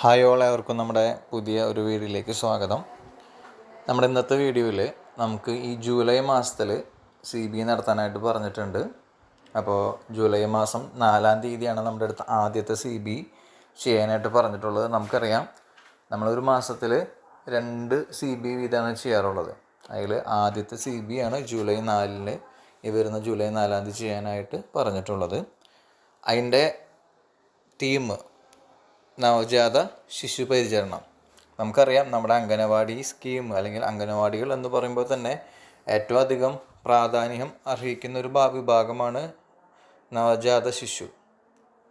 Hi all ഏവർക്കും നമ്മുടെ പുതിയ ഒരു വീഡിയോയിലേക്ക് സ്വാഗതം. നമ്മുടെ ഇന്നത്തെ വീഡിയോയിൽ നമുക്ക് ഈ ജൂലൈ മാസത്തിൽ സി ബി നടത്താനായിട്ട് പറഞ്ഞിട്ടുണ്ട്. അപ്പോൾ ജൂലൈ മാസം നാലാം തീയതിയാണ് നമ്മുടെ അടുത്ത് ആദ്യത്തെ സി ബി ചെയ്യാനായിട്ട് പറഞ്ഞിട്ടുള്ളത്. നമുക്കറിയാം നമ്മളൊരു മാസത്തിൽ രണ്ട് സി ബി വീതമാണ് ചെയ്യാറുള്ളത്. അതിൽ ആദ്യത്തെ സി ബി ആണ് ജൂലൈ നാലിന് ഈ വരുന്ന ജൂലൈ നാലാം തീയതി ചെയ്യാനായിട്ട് പറഞ്ഞിട്ടുള്ളത്. അതിന്റെ തീം നവജാത ശിശു പരിചരണം. നമുക്കറിയാം നമ്മുടെ അംഗനവാടി സ്കീം അല്ലെങ്കിൽ അംഗനവാടികൾ എന്ന് പറയുമ്പോൾ തന്നെ ഏറ്റവും അധികം പ്രാധാന്യം അർഹിക്കുന്ന ഒരു വിഭാഗമാണ് നവജാത ശിശു.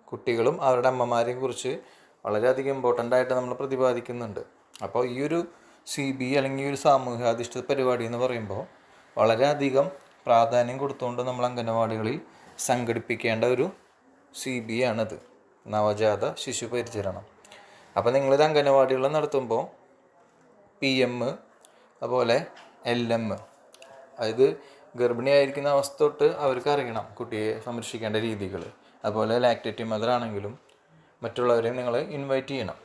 കുട്ടികളും അവരുടെ അമ്മമാരെയും കുറിച്ച് വളരെയധികം ഇമ്പോർട്ടന്റ് ആയിട്ട് നമ്മൾ പ്രതിപാദിക്കുന്നുണ്ട്. അപ്പോൾ ഈ ഒരു സി ബി അല്ലെങ്കിൽ ഒരു സാമൂഹ്യാധിഷ്ഠിത പരിപാടി എന്ന് പറയുമ്പോൾ വളരെയധികം പ്രാധാന്യം കൊടുത്തുകൊണ്ട് നമ്മൾ അംഗനവാടികളിൽ സംഘടിപ്പിക്കേണ്ട ഒരു സി ബി ആണിത്. നവജാത ശിശു പരിചരണം. അപ്പോൾ നിങ്ങളിത് അംഗനവാടികളിൽ നടത്തുമ്പോൾ പി എം അതുപോലെ എൽ എം അതായത് ഗർഭിണിയായിരിക്കുന്ന അവസ്ഥ തൊട്ട് അവർക്ക് അറിയണം കുട്ടിയെ സംരക്ഷിക്കേണ്ട രീതികൾ അതുപോലെ ലാക്ടേറ്റീവ് മദർ ആണെങ്കിലും മറ്റുള്ളവരെയും നിങ്ങൾ ഇൻവൈറ്റ് ചെയ്യണം.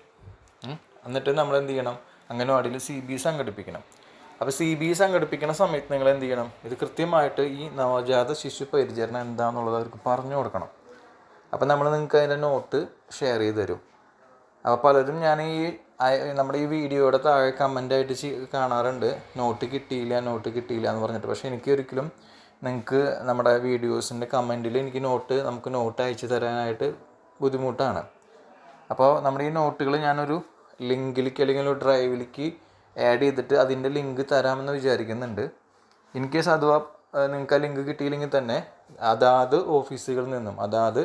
എന്നിട്ട് നമ്മൾ എന്ത് ചെയ്യണം? അംഗനവാടിയിൽ സി ബി സംഘടിപ്പിക്കണം. അപ്പോൾ സി ബി സംഘടിപ്പിക്കുന്ന സമയത്ത് നിങ്ങൾ എന്ത് ചെയ്യണം? ഇത് കൃത്യമായിട്ട് ഈ നവജാത ശിശു പരിചരണം എന്താണെന്നുള്ളത് അവർക്ക് പറഞ്ഞു കൊടുക്കണം. അപ്പോൾ നമ്മൾ നിങ്ങൾക്ക് അതിന്റെ നോട്ട് ഷെയർ ചെയ്ത് തരും. അപ്പോൾ പലരും ഞാൻ ഈ നമ്മുടെ ഈ വീഡിയോയുടെ താഴെ കമന്റ് ആയിട്ട് കാണാറുണ്ട്. നോട്ട് കിട്ടിയില്ല നോട്ട് കിട്ടിയില്ല എന്ന് പറഞ്ഞിട്ട്. പക്ഷേ എനിക്ക് ഒരിക്കലും നിങ്ങൾക്ക് നമ്മുടെ വീഡിയോസിന്റെ കമന്റിൽ എനിക്ക് നോട്ട് നമുക്ക് നോട്ട് അയച്ചു തരാനായിട്ട് ബുദ്ധിമുട്ടാണ്. അപ്പോൾ നമ്മുടെ ഈ നോട്ടുകൾ ഞാനൊരു ലിങ്കിലേക്ക് അല്ലെങ്കിൽ ഒരു ഡ്രൈവിലേക്ക് ആഡ് ചെയ്തിട്ട് അതിന്റെ ലിങ്ക് തരാമെന്ന് വിചാരിക്കുന്നുണ്ട്. ഇൻ കേസ് അഥവാ നിങ്ങൾക്ക് ആ ലിങ്ക് കിട്ടിയില്ലെങ്കിൽ തന്നെ അതാത് ഓഫീസുകളിൽ നിന്നും അതാത്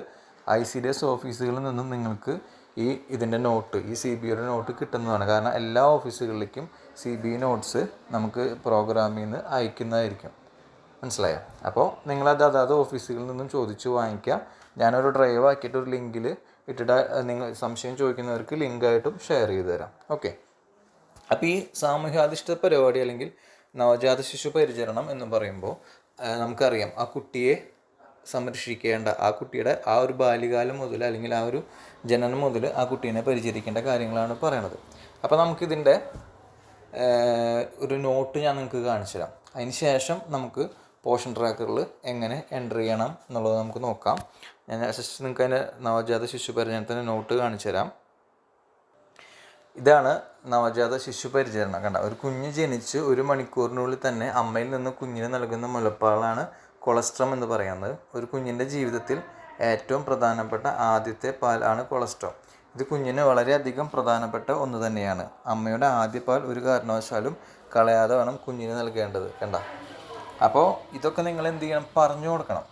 ഐ സി ഡി എസ് ഓഫീസുകളിൽ നിന്നും നിങ്ങൾക്ക് ഈ ഇതിന്റെ നോട്ട് ഈ സി ബി യുടെ നോട്ട് കിട്ടുന്നതാണ്. കാരണം എല്ലാ ഓഫീസുകളിലേക്കും സി ബി നോട്ട്സ് നമുക്ക് പ്രോഗ്രാമിൽ നിന്ന് അയക്കുന്നതായിരിക്കും. മനസ്സിലായോ? അപ്പോൾ നിങ്ങളത് അതാത് ഓഫീസുകളിൽ നിന്നും ചോദിച്ച് വാങ്ങിക്കുക. ഞാനൊരു ഡ്രൈവ് ആക്കിയിട്ട് ഒരു ലിങ്കിൽ ഇട്ടിട്ട് നിങ്ങൾ സംശയം ചോദിക്കുന്നവർക്ക് ലിങ്കായിട്ടും ഷെയർ ചെയ്തു തരാം. ഓക്കെ. അപ്പോൾ ഈ സാമൂഹ്യാധിഷ്ഠിത പരിപാടി അല്ലെങ്കിൽ നവജാത ശിശു പരിചരണം എന്ന് പറയുമ്പോൾ നമുക്കറിയാം. ആ കുട്ടിയെ സംരക്ഷിക്കേണ്ട ആ കുട്ടിയുടെ ആ ഒരു ബാല്യകാലം മുതൽ അല്ലെങ്കിൽ ആ ഒരു ജനനം മുതൽ ആ കുട്ടീനെ പരിചരിക്കേണ്ട കാര്യങ്ങളാണ് പറയണത്. അപ്പോൾ നമുക്കിതിന്റെ ഒരു നോട്ട് ഞാൻ നിങ്ങൾക്ക് കാണിച്ചു തരാം. അതിന് ശേഷം നമുക്ക് പോഷൻ ട്രാക്കറിൽ എങ്ങനെ എന്റർ ചെയ്യണം എന്നുള്ളത് നമുക്ക് നോക്കാം. ഞാൻ ജസ്റ്റ് നിങ്ങൾക്ക് അതിന്റെ നവജാത ശിശു പരിചരണത്തിന്റെ നോട്ട് കാണിച്ചു തരാം. ഇതാണ് നവജാത ശിശു പരിചരണം. കണ്ട? ഒരു കുഞ്ഞ് ജനിച്ച് ഒരു മണിക്കൂറിനുള്ളിൽ തന്നെ അമ്മയിൽ നിന്ന് കുഞ്ഞിന് നൽകുന്ന മുലപ്പാലാണ് കൊളസ്ട്രം എന്ന് പറയുന്നത് ഒരു കുഞ്ഞിന്റെ ജീവിതത്തിൽ ഏറ്റവും പ്രധാനപ്പെട്ട ആദ്യത്തെ പാലാണ് കൊളസ്ട്രോം. ഇത് കുഞ്ഞിന് വളരെയധികം പ്രധാനപ്പെട്ട ഒന്ന് തന്നെയാണ്. അമ്മയുടെ ആദ്യ പാൽ ഒരു കാരണവശാലും കളയാതെ വേണം കുഞ്ഞിന് നൽകേണ്ടത് കണ്ട? അപ്പോൾ ഇതൊക്കെ നിങ്ങൾ എന്ത് ചെയ്യണം? പറഞ്ഞു കൊടുക്കണം.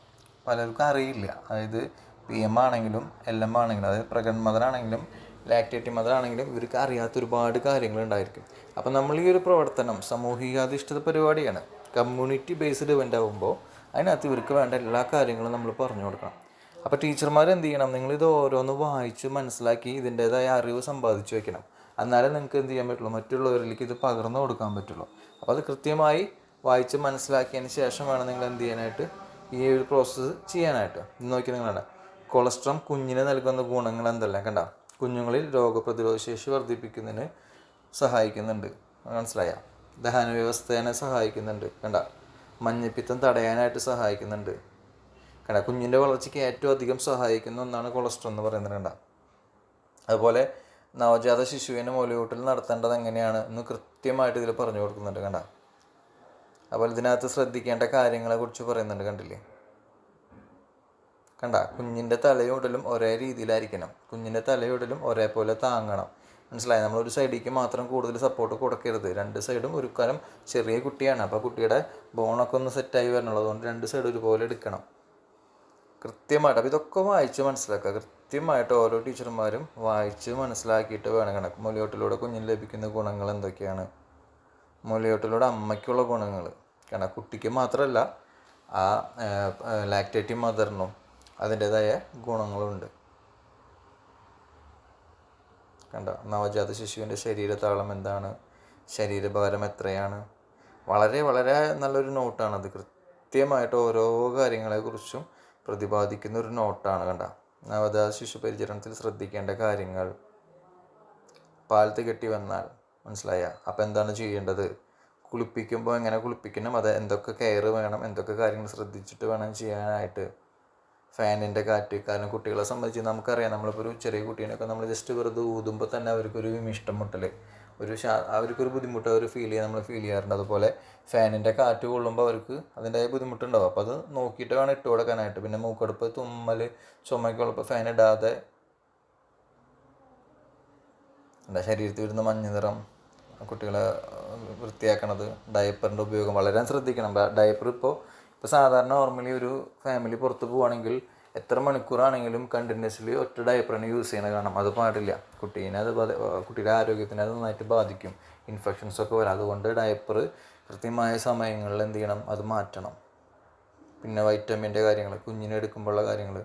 പലർക്കും അറിയില്ല. അതായത് പി എം ആണെങ്കിലും എൽ എം ആണെങ്കിലും അതായത് പ്രഗ്നന്റ് മദർ ആണെങ്കിലും ലാക്ടേറ്റി മദർ ആണെങ്കിലും ഇവർക്ക് അറിയാത്ത ഒരുപാട് കാര്യങ്ങൾ ഉണ്ടായിരിക്കും. അപ്പോൾ നമ്മൾ ഈ ഒരു പ്രവർത്തനം സാമൂഹികാധിഷ്ഠിത പരിപാടിയാണ്. കമ്മ്യൂണിറ്റി ബേസ്ഡ് ഇവന്റ് ആകുമ്പോൾ അതിനകത്ത് ഇവർക്ക് വേണ്ട എല്ലാ കാര്യങ്ങളും നമ്മൾ പറഞ്ഞു കൊടുക്കണം. അപ്പോൾ ടീച്ചർമാർ എന്ത് ചെയ്യണം? നിങ്ങളിത് ഓരോന്ന് വായിച്ച് മനസ്സിലാക്കി ഇതിന്റേതായ അറിവ് സമ്പാദിച്ചു വെക്കണം. എന്നാലേ നിങ്ങൾക്ക് എന്ത് ചെയ്യാൻ പറ്റുള്ളൂ? മറ്റുള്ളവരിലേക്ക് ഇത് പകർന്നു കൊടുക്കാൻ പറ്റുള്ളൂ. അപ്പോൾ അത് കൃത്യമായി വായിച്ച് മനസ്സിലാക്കിയതിന് ശേഷം വേണം നിങ്ങൾ എന്ത് ചെയ്യാനായിട്ട് ഈ ഒരു പ്രോസസ്സ് ചെയ്യാനായിട്ട്. നോക്കി നിങ്ങളുടെ കൊളസ്ട്രോം കുഞ്ഞിന് നൽകുന്ന ഗുണങ്ങൾ എന്തെല്ലാം? കണ്ട? കുഞ്ഞുങ്ങളിൽ രോഗപ്രതിരോധ ശേഷി വർദ്ധിപ്പിക്കുന്നതിന് സഹായിക്കുന്നുണ്ട്. മനസ്സിലായ? ദഹന വ്യവസ്ഥേനെ സഹായിക്കുന്നുണ്ട്. കണ്ട? മഞ്ഞപ്പിത്തം തടയാനായിട്ട് സഹായിക്കുന്നുണ്ട്. കാരണം കുഞ്ഞിന്റെ വളർച്ചയ്ക്ക് ഏറ്റവും അധികം സഹായിക്കുന്ന ഒന്നാണ് കൊളസ്ട്രോൾ എന്ന് പറയുന്നത് അതുപോലെ നവജാത ശിശുവിനെ മുലയൂട്ടൽ നടത്തേണ്ടത് എങ്ങനെയാണ് എന്ന് കൃത്യമായിട്ട് ഇതിൽ പറഞ്ഞു കൊടുക്കുന്നുണ്ട് കണ്ട. അതുപോലെ ഇതിനകത്ത് ശ്രദ്ധിക്കേണ്ട കാര്യങ്ങളെ കുറിച്ച് പറയുന്നുണ്ട് കണ്ടില്ലേ? കണ്ട കുഞ്ഞിന്റെ തലയോടലും ഒരേ രീതിയിലായിരിക്കണം. കുഞ്ഞിന്റെ തലയോടലും ഒരേപോലെ താങ്ങണം. മനസ്സിലായി? നമ്മൾ ഒരു സൈഡിലേക്ക് മാത്രം കൂടുതൽ സപ്പോർട്ട് കൊടുക്കരുത്. രണ്ട് സൈഡും ഒരു കാലം ചെറിയ കുട്ടിയാണ്. അപ്പോൾ കുട്ടിയുടെ ബോണൊക്കെ ഒന്ന് സെറ്റായി വരണുള്ളൂ അതുകൊണ്ട് രണ്ട് സൈഡ് ഒരുപോലെ എടുക്കണം. കൃത്യമായിട്ട്. അപ്പോൾ ഇതൊക്കെ വായിച്ച് മനസ്സിലാക്കുക. കൃത്യമായിട്ട് ഓരോ ടീച്ചർമാരും വായിച്ച് മനസ്സിലാക്കിയിട്ട് വേണം കണക്ക്. മുലയോട്ടിലൂടെ കുഞ്ഞിന് ലഭിക്കുന്ന ഗുണങ്ങൾ എന്തൊക്കെയാണ്? മുലയോട്ടിലൂടെ അമ്മയ്ക്കുള്ള ഗുണങ്ങൾ. കാരണം കുട്ടിക്ക് മാത്രമല്ല ആ ലാക്ടേറ്റി മദറിനും അതിന്റേതായ ഗുണങ്ങളുണ്ട്. കണ്ട? നവജാത ശിശുവിന്റെ ശരീരതാളം എന്താണ്? ശരീരഭാരം എത്രയാണ്? വളരെ വളരെ നല്ലൊരു നോട്ടാണ് അത്. കൃത്യമായിട്ട് ഓരോ കാര്യങ്ങളെക്കുറിച്ചും പ്രതിപാദിക്കുന്ന ഒരു നോട്ടാണ് കണ്ട? നവജാത ശിശു പരിചരണത്തിൽ ശ്രദ്ധിക്കേണ്ട കാര്യങ്ങൾ. പാലത്ത് കെട്ടി വന്നാൽ മനസ്സിലായ? അപ്പോൾ എന്താണ് ചെയ്യേണ്ടത്? കുളിപ്പിക്കുമ്പോൾ എങ്ങനെ കുളിപ്പിക്കണം? അത് എന്തൊക്കെ കെയർ വേണം? എന്തൊക്കെ കാര്യങ്ങൾ ശ്രദ്ധിച്ചിട്ട് വേണം ചെയ്യാനായിട്ട്? ഫാനിന്റെ കാറ്റ് കാരണം കുട്ടികളെ സംബന്ധിച്ച് നമുക്കറിയാം. നമ്മളിപ്പോൾ ഒരു ചെറിയ കുട്ടീനൊക്കെ നമ്മൾ ജസ്റ്റ് വെറുതെ ഊതുമ്പോൾ തന്നെ അവർക്കൊരു വിമിഷ്ടം മുട്ടൽ ഒരു അവർക്കൊരു ബുദ്ധിമുട്ട് അവർ ഫീൽ ചെയ്യുക നമ്മൾ ഫീൽ ചെയ്യാറുണ്ട്. അതുപോലെ ഫാനിന്റെ കാറ്റ് കൊള്ളുമ്പോൾ അവർക്ക് അതിന്റെതായ ബുദ്ധിമുട്ടുണ്ടാവും. അപ്പോൾ അത് നോക്കിയിട്ട് വേണം ഇട്ട് കൊടുക്കാനായിട്ട്. പിന്നെ മൂക്കടുപ്പ് തുമ്മൽ ചുമക്കുള്ളപ്പോൾ ഫാൻ ഇടാതെ എന്താ ശരീരത്തിൽ വരുന്ന മഞ്ഞ നിറം കുട്ടികളെ വൃത്തിയാക്കണത് ഡയപ്പറിന്റെ ഉപയോഗം വളരെ ശ്രദ്ധിക്കണം. ഡയപ്പർ ഇപ്പോൾ ഇപ്പോൾ സാധാരണ നോർമലി ഒരു ഫാമിലി പുറത്ത് പോവുകയാണെങ്കിൽ എത്ര മണിക്കൂറാണെങ്കിലും കണ്ടിന്യൂസ്ലി ഒറ്റ ഡയപ്പറാണ് യൂസ് ചെയ്യണത് കാണാം. അത് പാടില്ല. കുട്ടീനെ അത് കുട്ടിയുടെ ആരോഗ്യത്തിനെ അത് നന്നായിട്ട് ബാധിക്കും. ഇൻഫെക്ഷൻസ് ഒക്കെ വരാം. അതുകൊണ്ട് ഡയപ്പർ കൃത്യമായ സമയങ്ങളിൽ എന്ത് ചെയ്യണം? അത് മാറ്റണം. പിന്നെ വൈറ്റമിന്റെ കാര്യങ്ങൾ കുഞ്ഞിനെ എടുക്കുമ്പോഴുള്ള കാര്യങ്ങൾ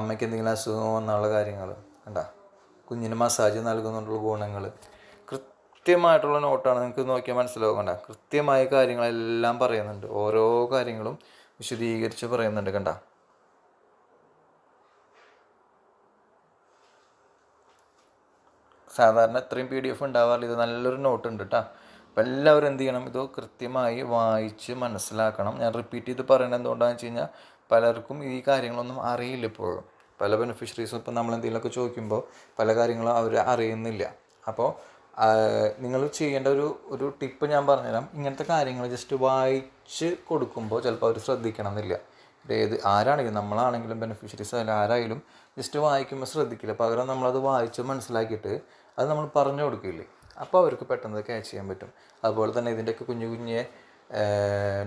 അമ്മയ്ക്ക് എന്തെങ്കിലും അസുഖം വന്നുള്ള കാര്യങ്ങൾ കണ്ട? കുഞ്ഞിന് മസാജ് നൽകുന്നുണ്ടുള്ള ഗുണങ്ങൾ കൃത്യമായിട്ടുള്ള നോട്ടാണ് നിങ്ങൾക്ക് നോക്കിയാൽ മനസ്സിലാവും കൃത്യമായ കാര്യങ്ങളെല്ലാം പറയുന്നുണ്ട്. ഓരോ കാര്യങ്ങളും വിശദീകരിച്ച് പറയുന്നുണ്ട് കണ്ട. സാധാരണ ഇത്രയും പി ഡി എഫ് ഉണ്ടാവാറില്ല. ഇത് നല്ലൊരു നോട്ട് ഉണ്ട് കേട്ടോ അപ്പം എല്ലാവരും എന്ത് ചെയ്യണം? ഇത് കൃത്യമായി വായിച്ച് മനസ്സിലാക്കണം. ഞാൻ റിപ്പീറ്റ് ചെയ്ത് പറയുന്നത് എന്തുകൊണ്ടാണെന്ന് വെച്ച് കഴിഞ്ഞാൽ പലർക്കും ഈ കാര്യങ്ങളൊന്നും അറിയില്ല ഇപ്പോഴും. പല ബെനിഫിഷ്യറീസും ഇപ്പം നമ്മൾ എന്തെങ്കിലുമൊക്കെ ചോദിക്കുമ്പോൾ പല കാര്യങ്ങളും അവർ അറിയുന്നില്ല. അപ്പോൾ നിങ്ങൾ ചെയ്യേണ്ട ഒരു ഒരു ടിപ്പ് ഞാൻ പറഞ്ഞുതരാം. ഇങ്ങനത്തെ കാര്യങ്ങൾ ജസ്റ്റ് വായിച്ച് കൊടുക്കുമ്പോൾ ചിലപ്പോൾ അവർ ശ്രദ്ധിക്കണം എന്നില്ല. ഏത് ആരാണെങ്കിലും നമ്മളാണെങ്കിലും ബെനിഫിഷ്യറീസ് ആയാലും ആരായാലും ജസ്റ്റ് വായിക്കുമ്പോൾ ശ്രദ്ധിക്കില്ല. പകരം നമ്മളത് വായിച്ച് മനസ്സിലാക്കിയിട്ട് അത് നമ്മൾ പറഞ്ഞു കൊടുക്കില്ലേ? അപ്പോൾ അവർക്ക് പെട്ടെന്ന് ക്യാച്ച് ചെയ്യാൻ പറ്റും. അതുപോലെ തന്നെ ഇതിന്റെയൊക്കെ കുഞ്ഞു കുഞ്ഞെ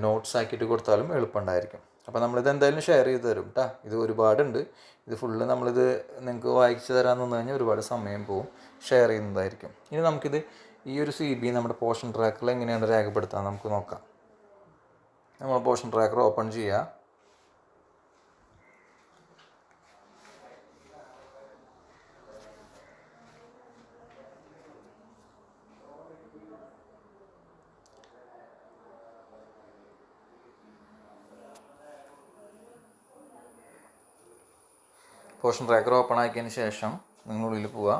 നോട്ട്സ് ആക്കിയിട്ട് കൊടുത്താലും എളുപ്പമുണ്ടായിരിക്കും. അപ്പോൾ നമ്മളിത് എന്തായാലും ഷെയർ ചെയ്ത് തരും കേട്ടോ ഇത് ഒരുപാടുണ്ട്. ഇത് ഫുള്ള് നമ്മളിത് നിങ്ങൾക്ക് വായിച്ചു തരാൻ നിന്ന് കഴിഞ്ഞാൽ ഒരുപാട് സമയം പോവും ഷെയർ ചെയ്യുന്നതായിരിക്കും. ഇനി നമുക്കിത് ഈ ഒരു സി ബി നമ്മുടെ പോഷൻ ട്രാക്കറിൽ എങ്ങനെയാണ് രേഖപ്പെടുത്താൻ നമുക്ക് നോക്കാം. നമ്മൾ പോഷൻ ട്രാക്കർ ഓപ്പൺ ചെയ്യുക പോർഷൻ ട്രാക്കർ ഓപ്പൺ ആക്കിയതിന് ശേഷം നിങ്ങളുള്ളിൽ പോവുക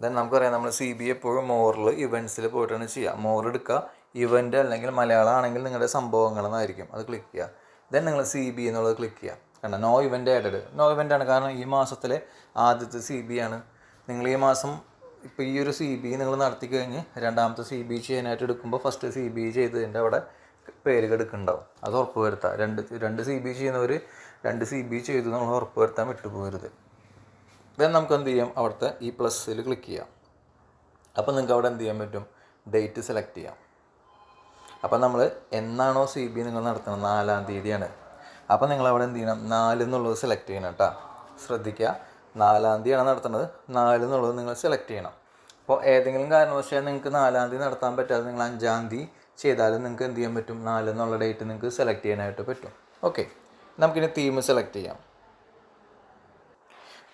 ദെൻ നമുക്കറിയാം നമ്മൾ സി ബി എപ്പോഴും മോറിൽ ഇവന്റ്സിൽ പോയിട്ടാണ് ചെയ്യുക. മോർ എടുക്കുക. ഇവന്റ് അല്ലെങ്കിൽ മലയാളം ആണെങ്കിൽ നിങ്ങളുടെ സംഭവങ്ങൾ എന്നായിരിക്കും അത് ക്ലിക്ക് ചെയ്യുക. ദെൻ നിങ്ങൾ സി ബി എന്നുള്ളത് ക്ലിക്ക് ചെയ്യുക. കണ്ട? No event added no event ആണ്. കാരണം ഈ മാസത്തിലെ ആദ്യത്തെ സി ബി ആണ്. നിങ്ങൾ ഈ മാസം ഇപ്പോൾ ഈ ഒരു സി ബി നിങ്ങൾ നടത്തി കഴിഞ്ഞ് രണ്ടാമത്തെ സി ബി ചെയ്യാനായിട്ട് എടുക്കുമ്പോൾ ഫസ്റ്റ് സി ബി ചെയ്തതിന്റെ അവിടെ പേരുകൾ എടുക്കുന്നുണ്ടാവും അത് ഉറപ്പ് വരുത്താം രണ്ട് രണ്ട് സി ബി ചെയ്യുന്നവർ രണ്ട് സി ബി ചെയ്തു നമ്മൾ ഉറപ്പ് വരുത്താൻ വിട്ടുപോകരുത്. ദെൻ നമുക്ക് എന്ത് ചെയ്യാം? അവിടുത്തെ ഈ പ്ലസ്സിൽ ക്ലിക്ക് ചെയ്യാം. അപ്പോൾ നിങ്ങൾക്ക് അവിടെ എന്ത് ചെയ്യാൻ പറ്റും? ഡേറ്റ് സെലക്ട് ചെയ്യാം. അപ്പോൾ നമ്മൾ എന്നാണോ സി ബി നിങ്ങൾ നടത്തുന്നത്? നാലാം തീയതിയാണ്. അപ്പോൾ നിങ്ങൾ അവിടെ എന്ത് ചെയ്യണം? നാല് എന്നുള്ളത് സെലക്ട് ചെയ്യണം കേട്ടോ ശ്രദ്ധിക്കുക നാലാം തീയതിയാണ് നടത്തുന്നത്. നാല് എന്നുള്ളത് നിങ്ങൾ സെലക്ട് ചെയ്യണം. അപ്പോൾ ഏതെങ്കിലും കാരണവശാൽ നിങ്ങൾക്ക് നാലാം തീയതി നടത്താൻ പറ്റാതെ നിങ്ങൾ അഞ്ചാം തീയതി ചെയ്താലും നിങ്ങൾക്ക് എന്ത് ചെയ്യാൻ പറ്റും? നാല് എന്നുള്ള ഡേറ്റ് നിങ്ങൾക്ക് സെലക്ട് ചെയ്യാനായിട്ട് പറ്റും. ഓക്കെ നമുക്കിനി തീം സെലക്ട് ചെയ്യാം.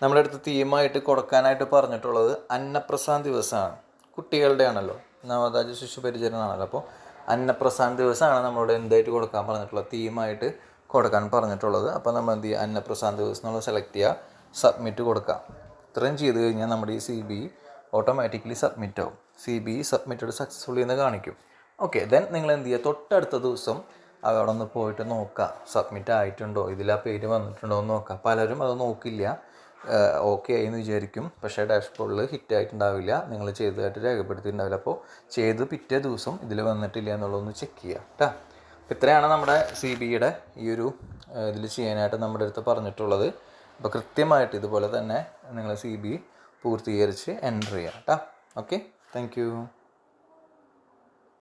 നമ്മുടെ അടുത്ത് തീമായിട്ട് കൊടുക്കാനായിട്ട് പറഞ്ഞിട്ടുള്ളത് അന്നപ്രസാദ് ദിവസമാണ് കുട്ടികളുടെ ആണല്ലോ നവതാജ ശിശു പരിചരണമാണല്ലോ. അപ്പോൾ അന്നപ്രസാദ് ദിവസമാണ് നമ്മളോട് എന്തായിട്ട് കൊടുക്കാൻ പറഞ്ഞിട്ടുള്ളത്? തീമായിട്ട് കൊടുക്കാൻ പറഞ്ഞിട്ടുള്ളത്. അപ്പോൾ നമ്മൾ എന്ത് ചെയ്യുക? അന്നപ്രസാദ് ദിവസം എന്നുള്ളത് സെലക്ട് ചെയ്യുക. സബ്മിറ്റ് കൊടുക്കാം. ഇത്രയും ചെയ്ത് കഴിഞ്ഞാൽ നമ്മുടെ ഈ സി ബി ഓട്ടോമാറ്റിക്കലി സബ്മിറ്റ് ആവും. സി ബി സബ്മിറ്റഡ് സക്സസ്ഫുള്ളി എന്ന് കാണിക്കും. ഓക്കെ ദെൻ നിങ്ങൾ എന്ത് ചെയ്യുക തൊട്ടടുത്ത ദിവസം അവിടെ ഒന്ന് പോയിട്ട് നോക്കുക സബ്മിറ്റ് ആയിട്ടുണ്ടോ? ഇതിൽ ആ പേര് വന്നിട്ടുണ്ടോ എന്ന് നോക്കുക പലരും അത് നോക്കില്ല. ഓക്കെ ആയി എന്ന് വിചാരിക്കും. പക്ഷേ ഡാഷ്ബോർഡിൽ ഹിറ്റ് ആയിട്ടുണ്ടാവില്ല. നിങ്ങൾ ചെയ്തതായിട്ട് രേഖപ്പെടുത്തിയിട്ടുണ്ടാവില്ല. അപ്പോൾ ചെയ്ത് പിറ്റേ ദിവസം ഇതിൽ വന്നിട്ടില്ല എന്നുള്ളതൊന്ന് ചെക്ക് ചെയ്യുക കേട്ടോ അപ്പോൾ ഇത്രയാണ് നമ്മുടെ സി ബിയുടെ ഈ ഒരു ഇതിൽ ചെയ്യാനായിട്ട് നമ്മുടെ അടുത്ത് പറഞ്ഞിട്ടുള്ളത്. അപ്പോൾ കൃത്യമായിട്ട് ഇതുപോലെ തന്നെ നിങ്ങൾ സി ബി പൂർത്തീകരിച്ച് എന്റർ ചെയ്യുക കേട്ടോ ഓക്കെ താങ്ക്